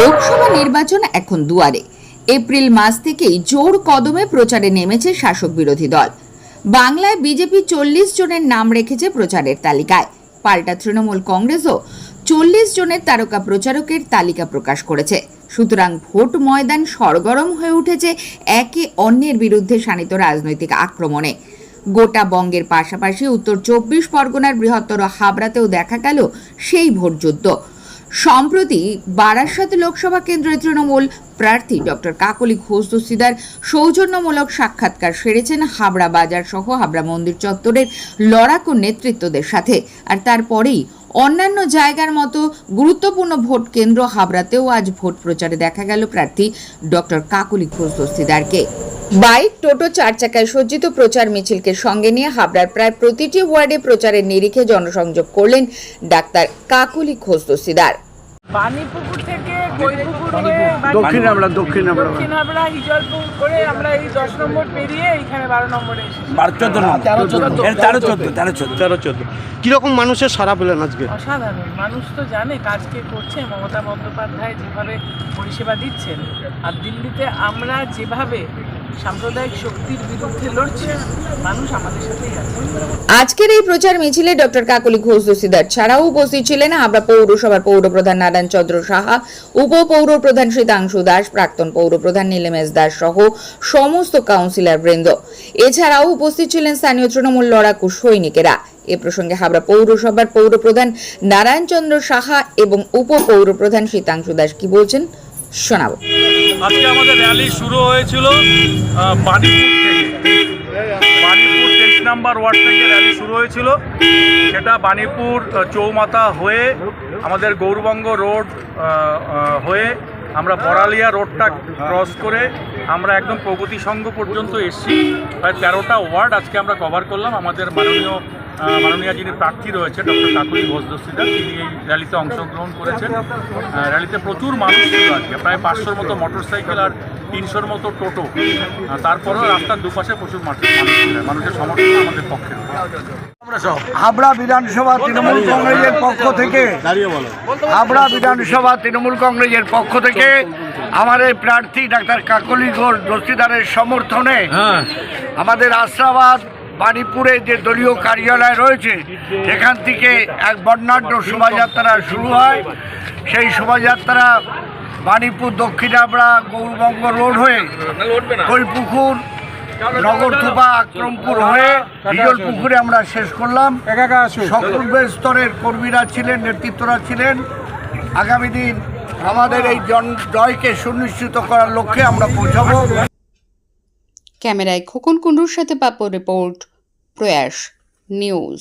লোকসভা নির্বাচন এখন দুয়ারে। এপ্রিল মাস থেকেই জোর কদমে প্রচারে নেমেছে শাসক বিরোধী দল। বাংলায় বিজেপি চল্লিশ জনের নাম রেখেছে প্রচারের তালিকায়। পাল্টা তৃণমূল কংগ্রেসও চল্লিশ জনের তারকা প্রচারকের তালিকা প্রকাশ করেছে। সুতরাং ভোট ময়দান সরগরম হয়ে উঠেছে একে অন্যের বিরুদ্ধে শানিত রাজনৈতিক আক্রমণে। গোটা বঙ্গের পাশাপাশি উত্তর চব্বিশ পরগনার বৃহত্তর হাবড়াতেও দেখা গেল সেই ভোটযুদ্ধ সম্প্রতি বারাসাত লোকসভা কেন্দ্রের তৃণমূল প্রার্থী ডক্টর কাকলি ঘোষ দস্তিদার সৌজন্যমূলক সাক্ষাৎকার সেরেছেন হাবড়া বাজার সহ হাবড়া মন্দির চত্বরের লড়াকু নেতৃত্বদের সাথে। আর তারপরেই অন্যান্য জায়গার মতো গুরুত্বপূর্ণ ভোট কেন্দ্র হাবড়াতেও আজ ভোট প্রচারে দেখা গেল প্রার্থী ডক্টর কাকলি ঘোষ দস্তিদারকে। বাইক, টোটো, চার চাকায় সজ্জিত প্রচার মিছিলকে সঙ্গে নিয়ে হাবড়ার প্রায় প্রতিটি ওয়ার্ডে প্রচারের নিরিখে জনসংযোগ করলেন ডাক্তার কাকলি ঘোষ দস্তিদার। পানিপুকুর থেকে কৈপুকুর হয়ে দক্ষিণ হাবড়া, দক্ষিণ হাবড়া। দক্ষিণ হাবড়া হিজলপুর করে আমরা এই দশ নম্বর পেরিয়ে এইখানে বারো নম্বরে এসেছি। বারো চোদ্দ তেরো চোদ্দ। তেরো চোদ্দ। তেরো চোদ্দ। কীরকম মানুষের সারা পেলেন আজকে? অসাধারণ। মানুষ তো জানে কাজ কে করছে। মমতা বন্দ্যোপাধ্যায় যেভাবে পরিষেবা দিচ্ছেন আর দিল্লিতে আমরা যেভাবে সাম্প্রদায়িক শক্তির বিরুদ্ধে লড়ছি মানুষ আমাদের সাথেই আছে। আজকের এই প্রচার মিছিলে ডক্টর কাকলি ঘোষ দস্তিদার ছাড়াও উপস্থিত ছিলেন হাবড়া পৌরসভার পৌরপ্রধান নারায়ণ চন্দ্র সাহা উপ পৌরপ্রধান শীতাংশু দাস, প্রাক্তন পৌরপ্রধান নীলেমেশ দাস সহ সমস্ত কাউন্সিলর বৃন্দ। এছাড়াও উপস্থিত ছিলেন স্থানীয় তৃণমূল লড়াকু সৈনিকেরা। এ প্রসঙ্গে হাবড়া পৌরসভার পৌরপ্রধান নারায়ণ চন্দ্র সাহা এবং উপ পৌরপ্রধান শীতাংশু দাস কি বলছেন শোনাবো। আজকে আমাদের র্যালি শুরু হয়েছিল বাণীপুর তেইশ নাম্বার ওয়ার্ড থেকে র্যালি শুরু হয়েছিল। সেটা বাণীপুর চৌমাথা হয়ে আমাদের গৌরবঙ্গ রোড হয়ে আমরা বড়ালিয়া রোডটা ক্রস করে আমরা একদম প্রগতি সংঘ পর্যন্ত এসেছি প্রায় তেরোটা ওয়ার্ড আজকে আমরা কভার করলাম আমাদের মাননীয় মাননীয় যিনি প্রার্থী রয়েছে ডক্টর কাকুরি ঘোষ দস্তিদার, তিনি এই র্যালিতে অংশগ্রহণ করেছেন র্যালিতে প্রচুর মানুষ ছিল আজকে, প্রায় পাঁচশোর মতো মোটরসাইকেল আর তিনশোর মতো টোটো তারপরেও রাস্তার দুপাশে প্রচুর মানুষ। মানুষের সমর্থন আমাদের পক্ষে। হাবড়া বিধানসভা তৃণমূল কংগ্রেসের পক্ষ থেকে হাবড়া বিধানসভা তৃণমূল কংগ্রেসের পক্ষ থেকে আমাদের প্রার্থী ডাক্তার কাকলি ঘোষ দস্তিদারের সমর্থনে আমাদের আশ্রাবাদ বাণীপুরে যে দলীয় কার্যালয় রয়েছে সেখান থেকে এক বর্ণাঢ্য শোভাযাত্রা শুরু হয়। সেই শোভাযাত্রা বাণীপুর দক্ষিণ হাবড়া গৌরবঙ্গ রোড হয়ে কৈপুকুর নগরথোপা আক্রমপুর হয়ে বিজল পুকুরে আমরা শেষ করলাম। সকলের স্তরের কর্মীরা ছিলেন নেতৃত্বরা ছিলেন। আগামী দিন আমাদের এই জন জয়কে সুনিশ্চিত করার লক্ষ্যে আমরা পৌঁছাবো। ক্যামেরায় খোকন কুণ্ডুর সাথে পাপ রিপোর্ট প্রয়াস নিউজ।